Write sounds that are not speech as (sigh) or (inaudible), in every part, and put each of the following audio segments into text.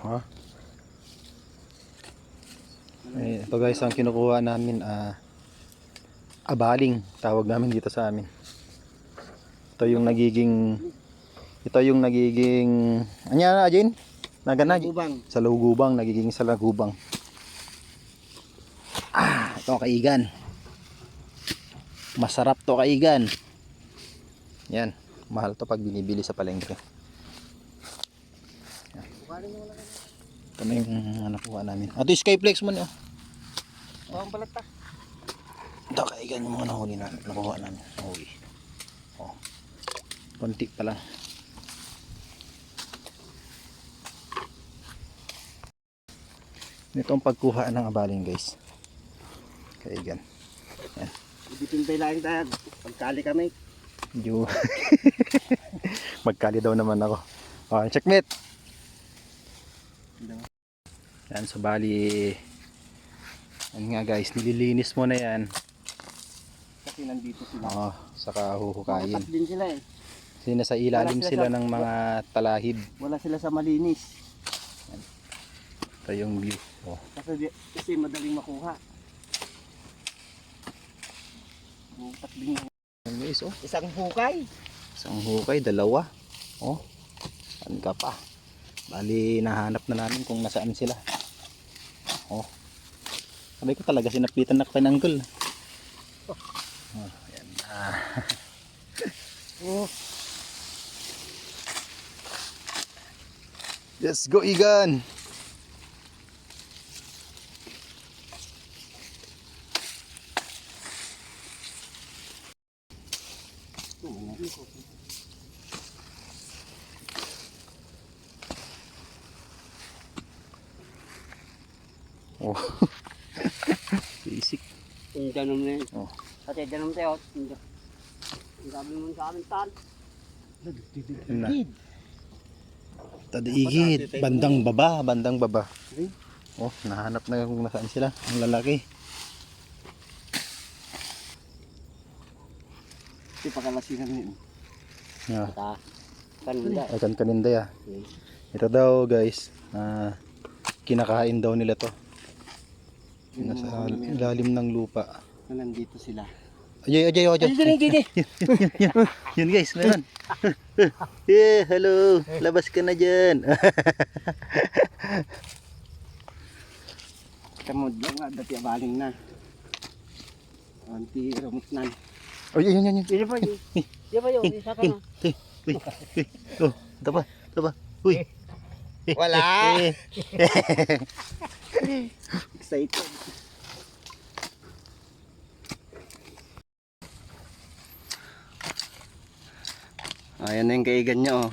Ha? Eh, ito guys, ang kinukuha namin, ah, abaling, tawag namin dito sa amin. Ito yung nagiging, ito yung nagiging, anya na, Jane? Nagana, Ubang. sa lugubang, nagiging sa lagubang. Ah, ito kaigan. Masarap to kaigan. Yan, mahal to pag binibili sa palengke. Ito na yung ano kuha namin. At yung Skyflex mo niyo. Oh, ang balat ta. Ito kaigan yung mga nahuli na nakuha namin. Nahuli. Oh. Konti pa lang. Ito ang pagkuha ng abaling guys. Kaigan. Ibitin tayo lang tayo. Pagkali kami. Medyo (laughs) magkali daw naman ako. Oh, checkmate. Yan, so bali yan nga guys, nililinis mo na yan. Kasi nandito sila. Oo, saka huhukayin. Makatat din sila eh. Kasi nasa ilalim Wala sila sila sa- ng mga talahib. Wala sila sa malinis. Ito yung view. Oh. Kasi, di- kasi madaling makuha. Bukat din yung Yan guys, oh. isang hukay. Isang hukay, dalawa. Oh. Saan ka pa? Bali, nahanap na namin kung nasaan sila. Oh. Sabi ko talaga, sinapitan na ko kay Nanggol. Oh, yan na. (laughs) Oh, Let's go, Igan! Oh. (laughs) Basic. yung danom na yun. Oh. Kasi danom tayo. Ang sabi mo sa amin tan. Na. Tadaigit. Bandang baba, bandang baba. Ay. Oh, nahanap na kung nasaan sila. Ang lalaki. Kasi pakalasinan yun. Yeah. Ta. Kanunda. Akan kaninday ah. Ito daw guys, ah, kinakain daw nila to. Nasa ilalim ng lupa. Na nandito sila. Ajay, ajay, ajay. Dito, dito, dito. Yun guys, meron. yeah, (laughs) hello. Labas ka na dyan. (laughs) Kamod lang nga, dati abaling na. Anti ramutnan. Oh, yun, yun, yun. Hindi pa yun. Hindi pa yun. Isa ka na. (laughs) Uy, uy, uy. Oh, ito pa. Uy. Wala. Excited. Ayan na yung kaigan niya oh.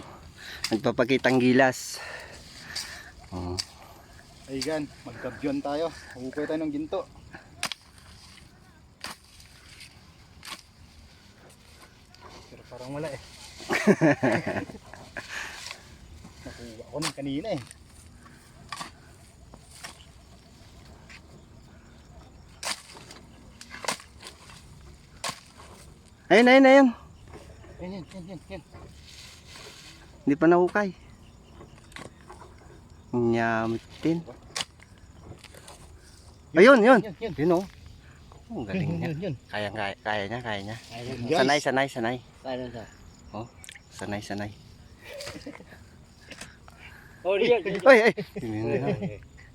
Nagpapakitang gilas. Oh. Aigan, magkabyon tayo. Mabukoy tayo ng ginto. Pero parang wala eh. (laughs) Nakuha ko nung kanina eh. Ayun, ayun, ayun. Yan, yan, yan, yan. Hindi pa nahukay. Nyamit din. Ayun, yun. Yan. Yun oh. Oh, galing Yun, niya. yun, yun. Kaya, kaya, kaya niya, kaya niya. Sanay, sanay, sanay. Paano sa? Oh, sanay, sanay. (laughs) Oh, diyan. Oy, ay.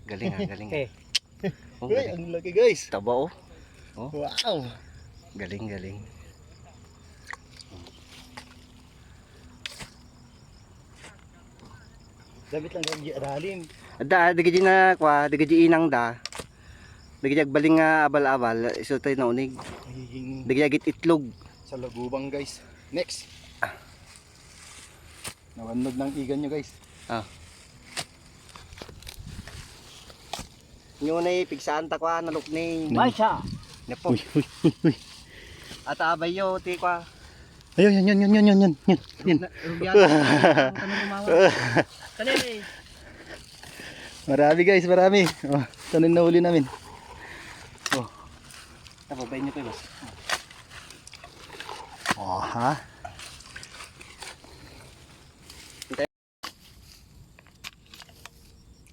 Galing ah, galing ah. Oh, Uy, galing. ang laki guys. Taba oh. Wow. Galing, galing. Dapat lang yung aralim. Da, di na kwa, di inang da. Di baling nga abal-abal, iso tayo na unig. Magiging Di git itlog. sa lagubang guys. Next. Nawanog ng igan nyo guys. Nyo na pigsaan ta kwa, nalok ni. Ay, siya. Nepo. Uy, uy, uy, uy. At abay yo, ti kwa. Ayun, yan, yan, yan, yan, yan, yan, yan. yan. Eh. Marami guys, marami. Oh, ito na nahuli namin. Tababay niyo ko, boss. Oh, ha?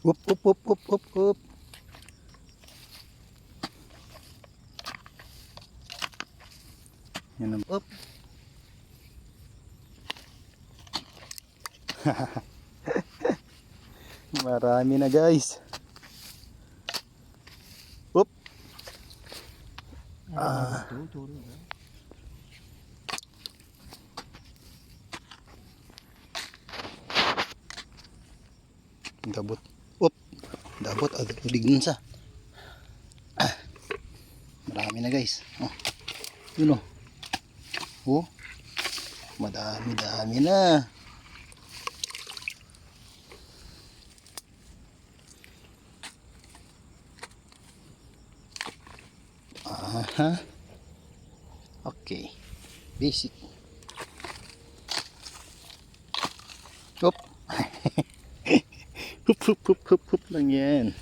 Up, up, up, up, up, up. Yan ang up. (laughs) Marami na guys. Up. Ah. Dabot. Up. Dabot. Agad dignan sa. Ah. Marami na guys. Oh. Yun oh. Oh. Madami dami na. Aha. Okay. Basic. Hop. (laughs) hup hup hup hup hup lang yan.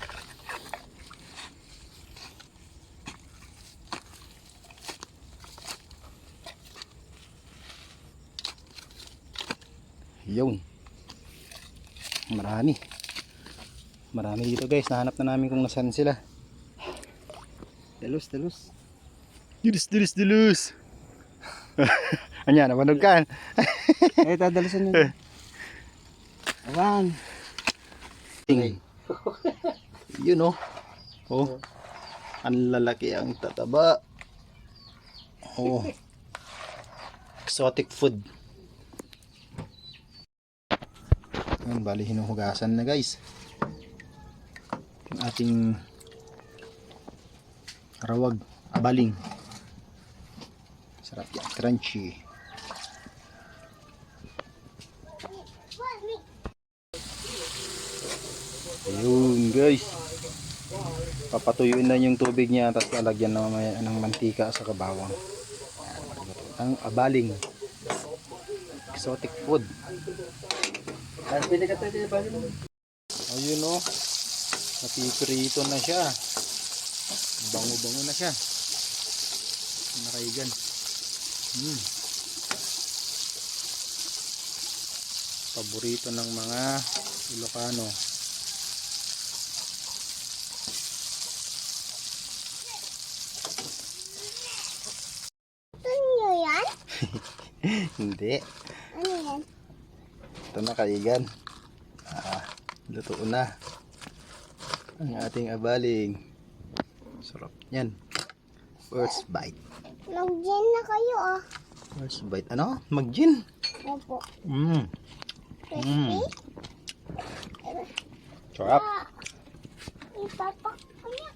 Yun. Marami. Marami dito guys. Nahanap na namin kung nasaan sila. Dalos, dalos. Dilus, dilus, dilus. (laughs) Anya, nabanog ka. Ay, tadalasan nyo. Awan. Ting. Yun oh. Oh. Ang lalaki ang tataba. Oh. Exotic food. Yan, bali hinuhugasan na guys. Yung ating rawag, abaling. Sarap yan, crunchy. Ayun guys. Papatuyuin na yung tubig niya tapos lalagyan na mamaya ng mantika sa kabawang. Yan. Ang abaling. Exotic food. Ayun o. Napiprito na siya. Bango-bango na siya. Nakaigan. Hmm. Paborito ng mga Ilocano. Ano yan? (laughs) Hindi. Ito na kaigan. Ah, luto na. Ang ating abaling. Sarap yan. First bite. Mag-gin na kayo ah. First bite. Ano? Mag-gin. Opo. Mmm. Crispy? Sarap. Ah, ipapak ko.